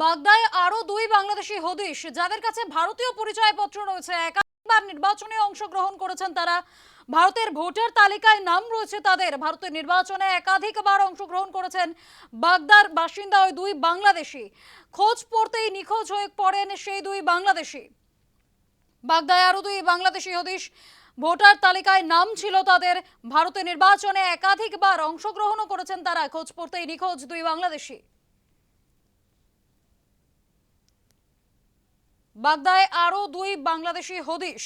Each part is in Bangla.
বাগদায় আরও দুই বাংলাদেশি হদিশ, যাদের কাছে ভারতীয় পরিচয়পত্র রয়েছে, একাধিকবার নির্বাচনে অংশগ্রহণ করেছেন তারা। ভারতের ভোটার তালিকায় নাম রয়েছে তাদের। ভারতের নির্বাচনে একাধিকবার অংশগ্রহণ করেছেন বাগদার বাসিন্দা ওই দুই বাংলাদেশি। খোঁজ পড়তেই নিখোঁজ হয়ে পড়েন সেই দুই বাংলাদেশি। বাগদায় আরও দুই বাংলাদেশি হদিশ, ভোটার তালিকায় নাম ছিল তাদের। ভারতের নির্বাচনে একাধিকবার অংশগ্রহণও করেছেন তারা। খোঁজ পড়তেই নিখোঁজ দুই বাংলাদেশি। বাগদায় আরও দুই বাংলাদেশি হদিশ।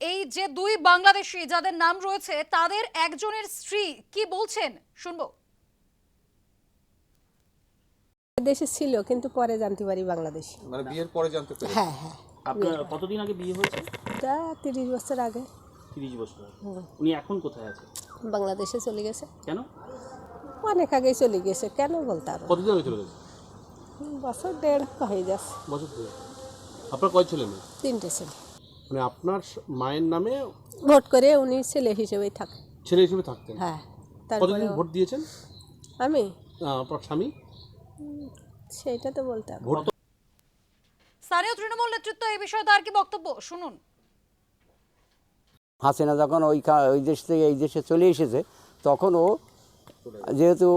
এই যে দুই বাংলাদেশি যাদের নাম রয়েছে তাদের একজনের স্ত্রী কি বলছেন? শুনব। দেশে ছিল কিন্তু পরে জানতে পারি বাংলাদেশ। মানে বিয়ের পরে জানতে পেরেছি। হ্যাঁ হ্যাঁ। আপনার কতদিন আগে বিয়ে হয়েছে? তা তিরিশ বছর আগে। তিরিশ বছর উনি এখন কোথায় আছে? বাংলাদেশে চলে গেছে। কেন? অনেক আগেই চলে গেছে কেন বলতে কতদিন আগে চলে গেছে? বছর দেড় হয়ে যাচ্ছে বছর ধরে আপনার কয় ছেলে মেয়ে? তিনটে ছেলে। মানে আপনার মায়ের নামে ভোট করে উনি ছেলে হিসেবেই থাকে ছেলে হিসেবে থাকতেন? হ্যাঁ তারপরে কতদিন ভোট দিয়েছেন? আমি? আপনার স্বামী? সেইটা তো বলতে ভোট স্থানীয় তৃণমূল নেতৃত্ব এই বিষয়ে তার কি বক্তব্য? শুনুন। হাসিনা যখন ওই কা- ওই দেশ থেকে এই দেশে চলে এসেছে তখন ও যেহেতু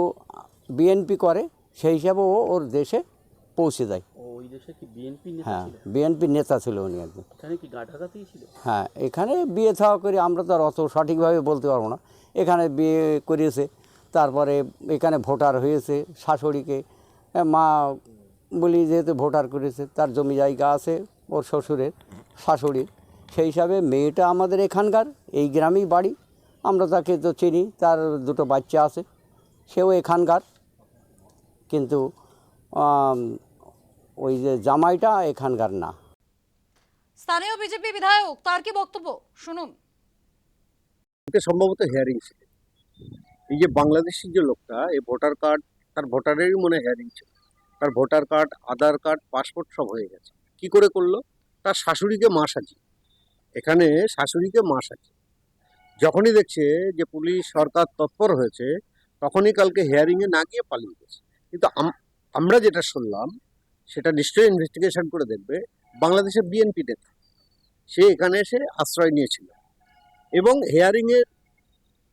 বিএনপি করে সেই হিসাবে ও ওর দেশে পৌঁছে যায়। হ্যাঁ ছিল? বিএনপির নেতা ছিল উনি ছিল? হ্যাঁ এখানে বিয়ে থাওয়া করে আমরা তো আর অত সঠিকভাবে বলতে পারব না। এখানে বিয়ে করিয়েছে তারপরে এখানে ভোটার হয়েছে শাশুড়িকে। মা বলি যেহেতু ভোটার করেছে তার জমি জায়গা আছে ওর শ্বশুরের শাশুড়ির। সেই হিসাবে মেয়েটা আমাদের এখানকার এই গ্রামেই বাড়ি। আমরা তাকে তো চিনি তার দুটো বাচ্চা আছে সেও এখানকার। কিন্তু ওই যে জামাইটা এখানকার না। স্থানীয় বিজেপি বিধায়ক তার কি বক্তব্য? শুনুন। এটা সম্ভবত হেয়ারিং ছিল। এই যে বাংলাদেশি যে লোকটা এই ভোটার কার্ড তার ভোটারেরই মনে হেয়ারিং ছিল। তার voter card Aadhaar card passport সব হয়ে গেছে। কি করে করল? তার শাশুড়িকে মা সাজিয়ে। এখানে শাশুড়িকে মা সাজিয়ে। যখনই দেখছে যে পুলিশ সরকার তৎপর হয়েছে তখনই কালকে হেয়ারিংয়ে না গিয়ে পালিয়ে গেছে। কিন্তু আম- আমরা যেটা শুনলাম, সেটা নিশ্চয়ই ইনভেস্টিগেশন করে দেখবে, বাংলাদেশের বিএনপি নেতা সে এখানে এসে আশ্রয় নিয়েছিল। এবং হেয়ারিংয়ে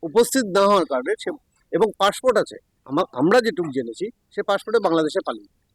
উপস্থিত না হওয়ার কারণে সে, এবং পাসপোর্ট আছে, আমা- আমরা যেটুকু জেনেছি, সে পাসপোর্টে বাংলাদেশে পালিয়ে